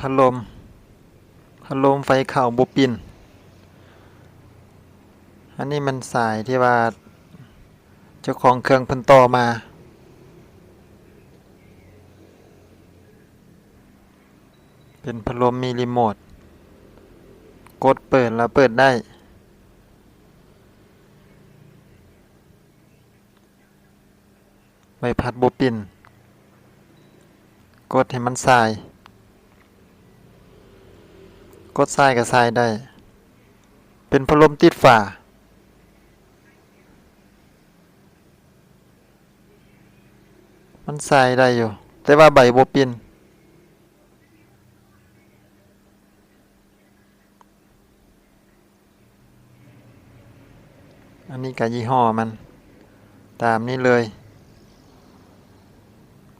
พัดลม พัดลมไฟเข่าบปิน อันนี้มันสายที่ว่า เจ้าของเครื่องพิ่นต่อมา เป็นพัดลมมีรีโมท กดเปิดแล้วเปิดได้ใบพัดบปิน กดให้มันสาย กดทรายกับทรายได้ เป็นพัดลมติดฝามันทรายได้อยู่ แต่ว่าใบบปินอันนี้กับยี่ห้อมัน ตามนี้เลย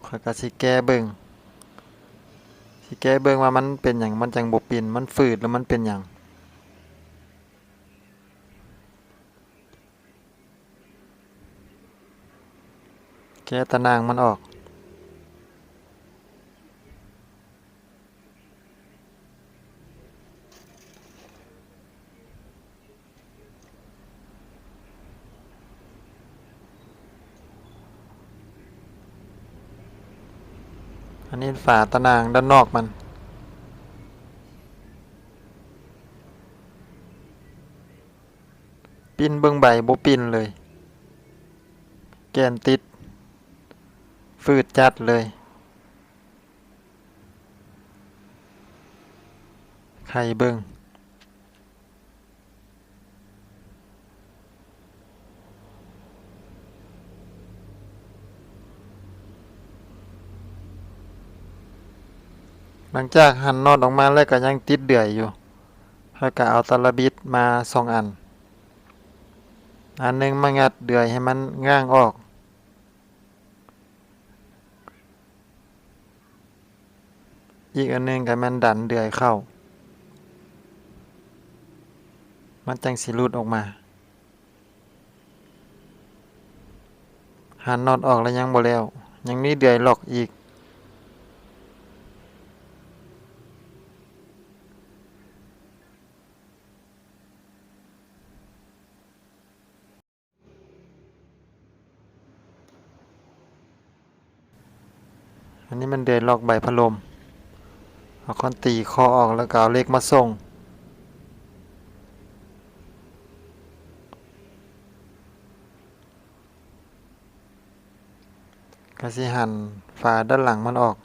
ข้อยก็สิแก้เบิ่ง สิแก้เบิ่งว่ามันเป็นอย่างมันจังบ่ปินมันฝืดแล้วมันเป็นอย่างแก้ตะนางมันออก อั นนี้ฝาตะนางด้านนอกมันปิ้นเบื้องใบบ่ปิ้นเลย แกนติด ฟืดจัดเลย ไข่เบื้อง หลังจากหั่นนอตออกมาแล้วก็ยังติดเดือยอยู่แล้วก็เอาตะลบิดมาสองอัน อันหนึงมางัดเดือยให้มันง่างออก อีกอันหนึงก็มันดันเดือยเข้า มันจังสิหลุดออกมา หันนอตออกแล้วยังบ่แล้ว ยังมีเดือยหลอกอีก นนี้มันเดือยล็อกใบพัดลม เอาคอนตีคอออกแล้วก็เอาเล็กมาส่งก็สิหั่นฝาด้านหลังมันออก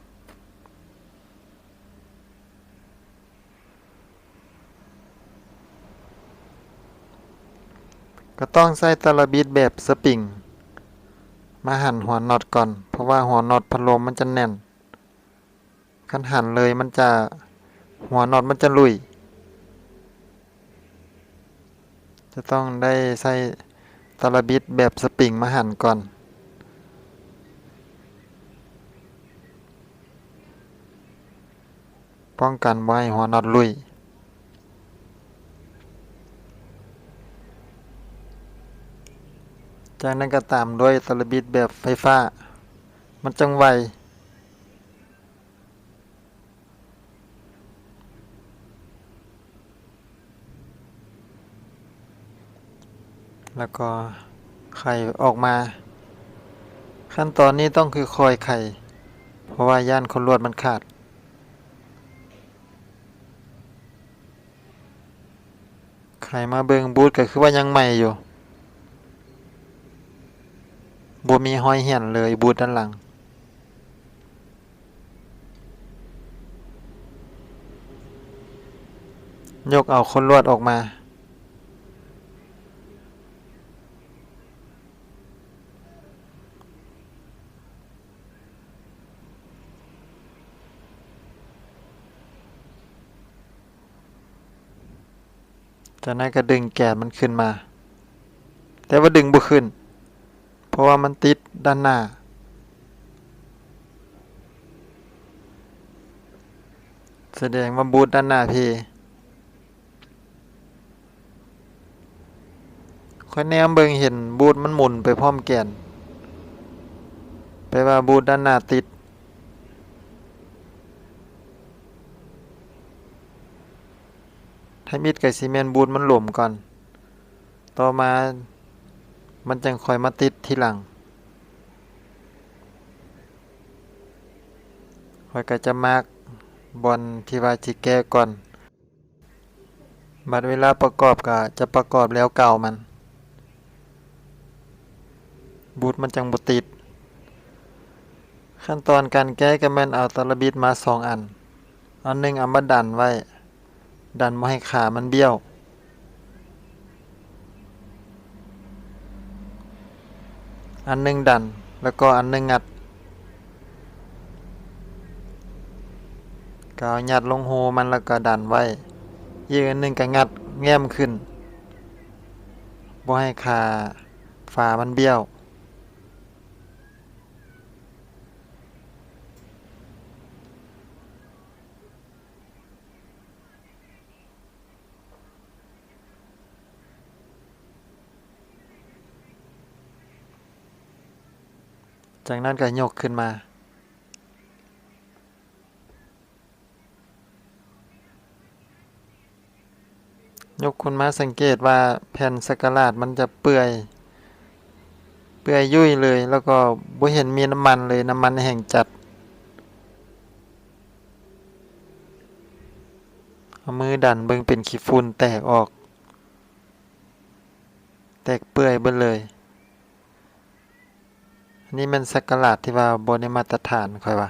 ก็ต้องใส่ตะลบิดแบบสปริง มาหั่นหัวน็อตก่อน ราะว่าหัวน็อตพัดลมมันจะแน่นคันหันเลยมันจะหัวน็อตมันจะลุย จะต้องได้ใส่ตะลบิดแบบสปริงมาหันก่อน ป้องกันไว้หัวน็อตลุยจากนั้นก็ตามด้วยตะลบิดแบบไฟฟ้า มันจังไว แล้วก็ไข่ออกมา ขั้นตอนนี้ต้องคือคอยไข่ เพราะว่าย่านคนลวดมันขาด ไข่มาเบิงบูทก็คือว่ายังใหม่อยู่บัมีห้อยเหี่ยนเลยบูทด้านหลัง ยกเอาคนลวดออกมา จากนั้นก็ดึงแกนมันขึ้นมา แต่ว่าดึงบ่ขึ้น เพราะว่ามันติดด้านหน้าแสดงว่าบูทด้านหน้าพี่ ค่อยแนมเบิ่งเห็นบูทมันหมุนไปพร้อมแกนแปลว่าบูทด้านหน้าติดให้มิดกับซีเมนต์บูทมันหล่มก่อน ต่อมามันจังค่อยมาติดทีหลังค่อยก็จะมากบอลที่ว่าจิแก้ก่อนบัดเวลาประกอบก็จะประกอบแล้วเก่ามัน บูทมันจังบ่ติด ขั้นตอนการแก้ก็แม่นเอาตะระบิดมาสองอัน อันหนึงเอามาดันไว้ ดันบ่ให้ขามันเบี้ยวอันหนึงดันแล้วก็อันหนึงงัดก็เอายัดลงโฮมันแล้วก็ดันไว้อีกอันหนึงก็งัดแง้มขึ้นบ่ให้ขาฝามันเบี้ยว จากนั้นก็ยกขึ้นมา ยกขึ้นมาสังเกตว่าแผ่นสกัลาดมันจะเปื่อย เปื่อยยุ่ยเลย แล้วก็บ่เห็นมีน้ำมันเลยน้ำมันแห้งจัดเอามือดันเบิ่งเป็นขี้ฝุ่นแตกออก แตกเปื่อยเบิดเลย นนี้มันสักกลาดที่ว่าบ่ได้มาตรฐานค่อยว่า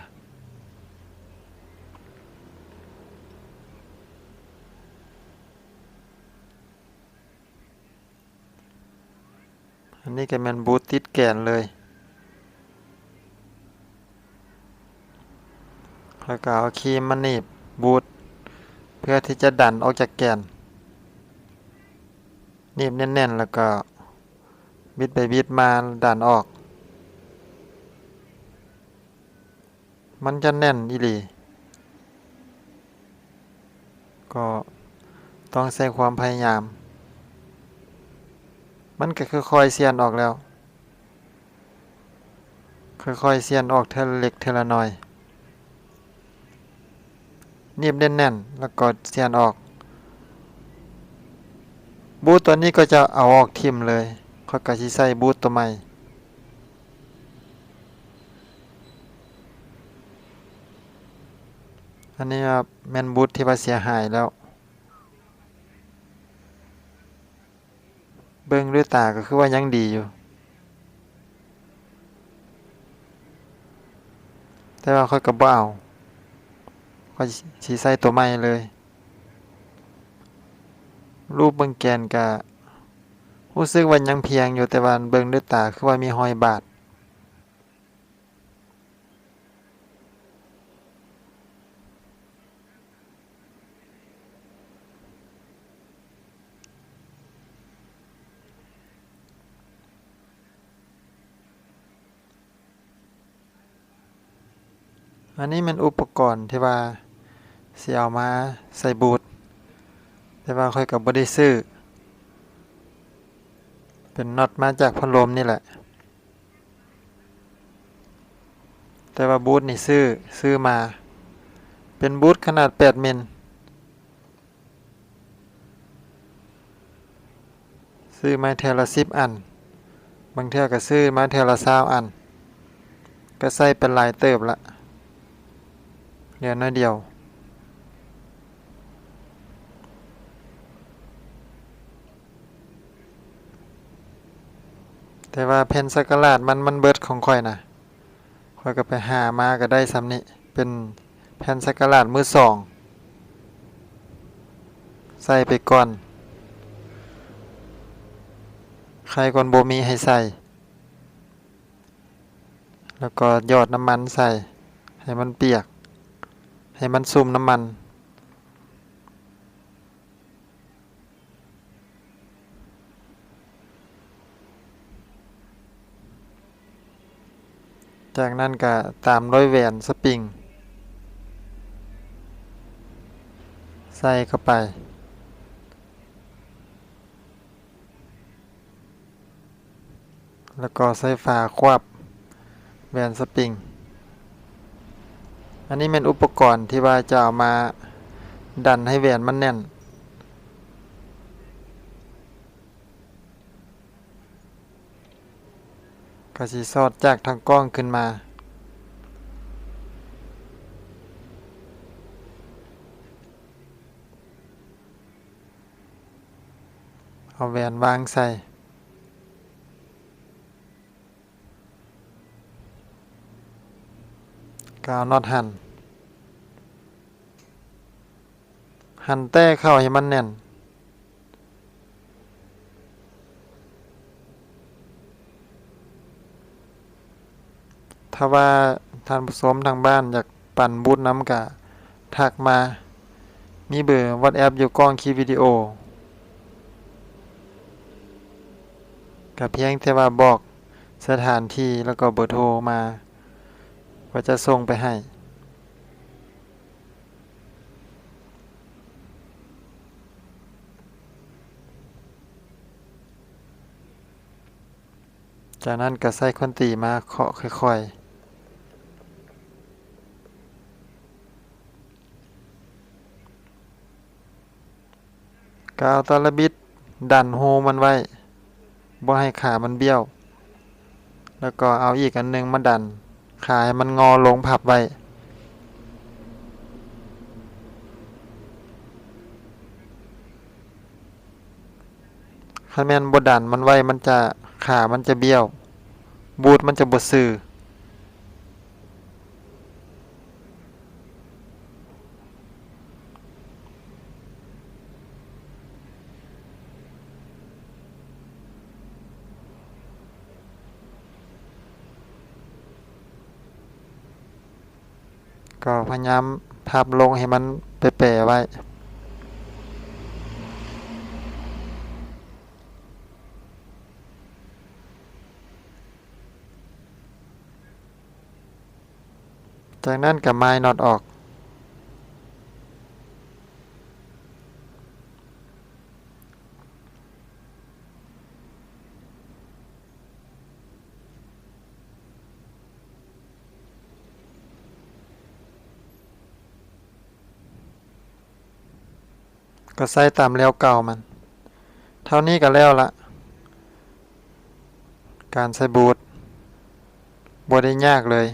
อันนี้ก็ม่นบูทติดแกนเลยแล้วก็เอาครีมมาหนีบบูทเพื่อที่จะดันออกจากแกนหนีบแน่นๆ แล้วก็บิดไปบิดมาดันออก มันจะแน่นอีหลีก็ต้องใช้ความพยายาม มันก็คือค่อยเสียนออกแล้วค่อยๆเสียนออกเทละเล็กเทละน้อยเนีบแน่นๆแล้วก็เสียนออก บูทตัวนี้ก็จะเอาออกทิมเลยค่อยก็สิใส่บูทตัวใหม่ อันนี้ครับแมนบูทที่ว่าเสียหายแล้ว เบิ่งด้วยตาก็คือว่ายังดีอยู่ แต่ว่าค่อยก็บ่เอาค่อยสิใส่ตัวใหม่เลย รูปเบิ่งแกนก็รู้สึกว่ายังเพียงอยู่แต่ว่าเบิ่งด้วยตาคือว่ามีรอยบาด อันนี้มันอุปกรณ์ที่ว่าเสิเอามาใส่บูทแต่ว่าค่อยก็บ่ได้ซื้อ เป็นน็อตมาจากพัดลมนี่แหละ แต่ว่าบูทนี่ซื้อซื้อมา เป็นบูทขนาด 8 มิลซื้อมาเทละ10อัน บางเทื่อก็ซื้อมาเทละ20อัน ก็ใส่เป็นลายเติบละ เหลือน้อยเดียว แต่ว่าแผ่นสกลาดมันมันเบิดของข่อยนะข่อยก็ไปหามาก็ได้ซ้ำนี้เป็นแผ่นสกลาดมือสอง ใส่ไปก่อน ใครก่อนโบมีให้ใส่ แล้วก็ยอดน้ำมันใส่ ให้มันเปียก ให้มันซุ่มน้ำมัน จากนั้นก็ตามร้อยแหวนสปริง ใส่เข้าไปแล้วก็ใส่ฝาครอบแหวนสปริง อันนี้เป็นอุปกรณ์ที่ว่าจะเอามาดันให้แหวนมันแน่น กระสีสอดจากทางกล้องขึ้นมาเอาแหวนวางใส่ ก็เอาน็อตหั่นหั่นแต้เข้าให้มันแน่น ถ้าว่าท่านผู้ชมทางบ้านอยากปั่นบูทน้ำกะทักมา มีเบอร์ WhatsApp อยู่กล้องคลิปวิดีโอก็เพียงแต่ว่าบอกสถานที่แล้วก็เบอร์โทรมา ว่าจะส่งไปให้ จากนั้นก็ใส่คนตีมาเคาะค่อยๆกาวตะละบิดดันโฮมันไว้บ่ให้ขามันเบี้ยว แล้วก็เอาอีกอันหนึงมาดัน ขายมันงอลงผับไว้คันแมนบดดันมันไว้มันจะขามันจะเบี้ยว บูดมันจะบดซื่อ ก็พยายามทับลงให้มันเป๋ๆไว้ จากนั้นก็ไม้น็อตออก ก็ใส่ตามแล้วเก่ามัน เท่านี้ก็แล้วละการใส่บูทบ่ได้ยากเลย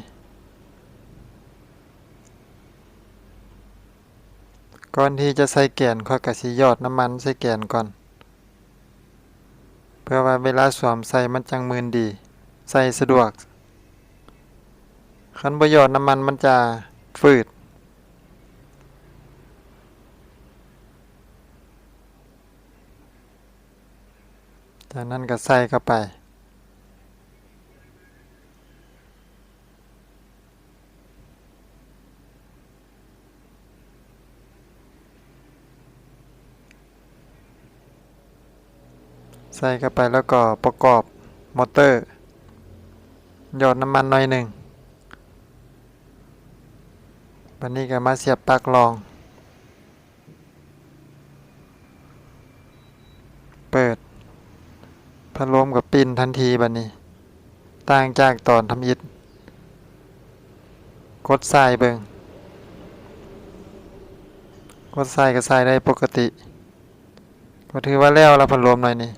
ก่อนที่จะใส่แกนข้อยก็สิหยอดน้ำมันใส่แกนก่อน เพื่อว่าเวลาสวมใส่มันจังมืนดี ใส่สะดวกคันบ่หยอดน้ำมันมันจะฝืด จากนั้นก็ใส่เข้าไป ใส่เข้าไปแล้วก็ประกอบมอเตอร์ หยอดน้ำมันหน่อยหนึ่งวันนี้ก็มาเสียบปลั๊กรอง เปิด พัดลมกับปินทันทีบัดนนี้ ต่างจากตอนทำอิดกดใส่เบิงกดใส่ก็ใส่ได้ปกติ ก็ถือว่าแล้วละพัดลมหน่อยนี่